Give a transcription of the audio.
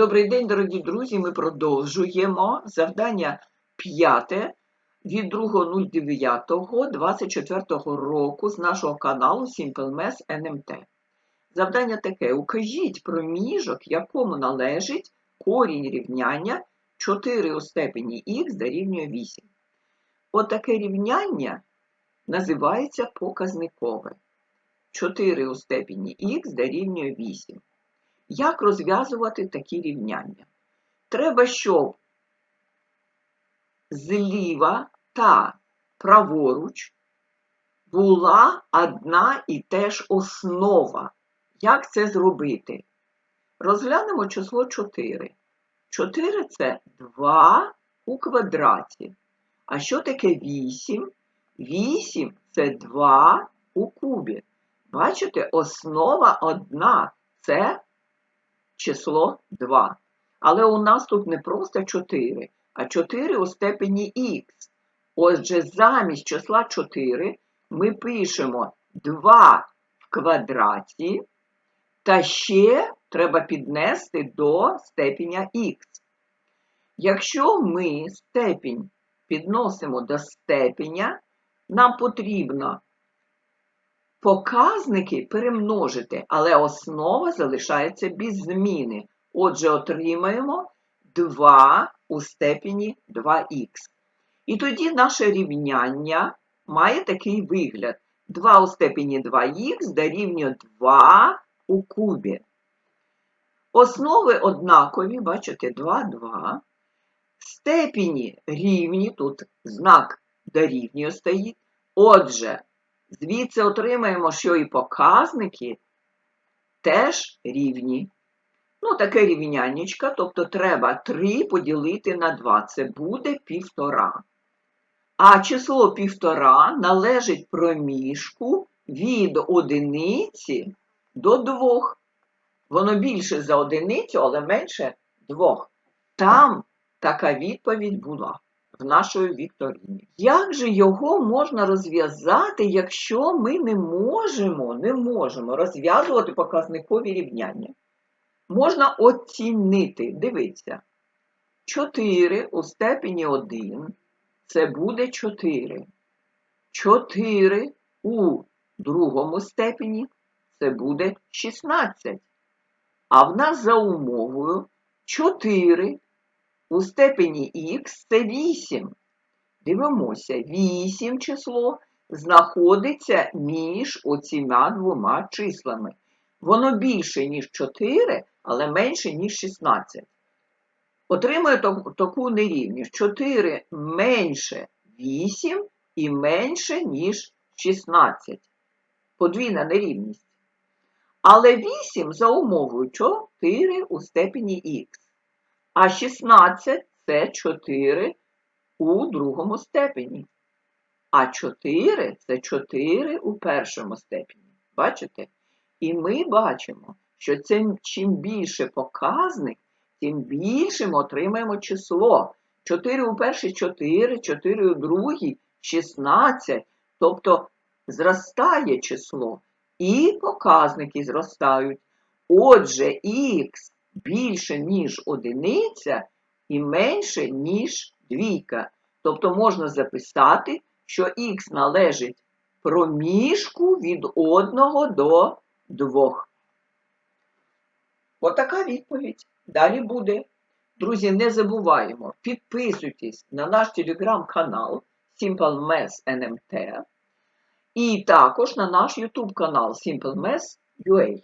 Добрий день, дорогі друзі. Ми продовжуємо завдання п'яте від 2.09.24 року з нашого каналу Simple Math NMT. Завдання таке: укажіть проміжок, якому належить корінь рівняння 4 у степені х дорівнює 8. Отаке рівняння називається показникове. 4 у степені х дорівнює 8. Як розв'язувати такі рівняння? Треба, щоб зліва та праворуч була одна і теж основа. Як це зробити? Розглянемо число 4. 4 це 2 у квадраті. А що таке 8? 8 це 2 у кубі. Бачите, основа одна це число 2. Але у нас тут не просто 4, а 4 у степені х. Отже, замість числа 4 ми пишемо 2 в квадраті, та ще треба піднести до степеня х. Якщо ми степінь підносимо до степеня, нам потрібно показники перемножити, але основа залишається без зміни. Отже, отримаємо 2 у степені 2х. І тоді наше рівняння має такий вигляд. 2 у степені 2х дорівнює 2 у кубі. Основи однакові, бачите, 2, 2. Степені рівні, тут знак дорівнює стоїть. Отже, Звідси отримаємо, що і показники теж рівні. Ну, таке рівняннячко, тобто треба 3 поділити на 2. Це буде півтора. А число півтора належить проміжку від одиниці до двох. Воно більше за одиницю, але менше двох. Там така відповідь була в нашої вікторині. Як же його можна розв'язати, якщо ми не можемо, не можемо розв'язувати показникові рівняння? Можна оцінити, дивіться, 4 у степені 1 це буде 4. 4 у другому степені це буде 16. А в нас за умовою 4 у степені х це 8. Дивимося, 8 число знаходиться між оціма двома числами. Воно більше, ніж 4, але менше, ніж 16. Отримує таку нерівність. 4 менше 8 і менше, ніж 16. Подвійна нерівність. Але 8 за умовою 4 у степені х. А 16 це 4 у другому степені. А 4 це 4 у першому степені. Бачите? І ми бачимо, що цим, чим більше показник, тим більше ми отримаємо число. 4 у першій 4, 4 у другій 16. Тобто зростає число. І показники зростають. Отже, х більше, ніж одиниця і менше, ніж двійка. Тобто можна записати, що х належить проміжку від 1 до 2. Отака відповідь. Далі буде. Друзі, не забуваємо, підписуйтесь на наш телеграм-канал Simple Math NMT і також на наш YouTube канал Simple Math UA.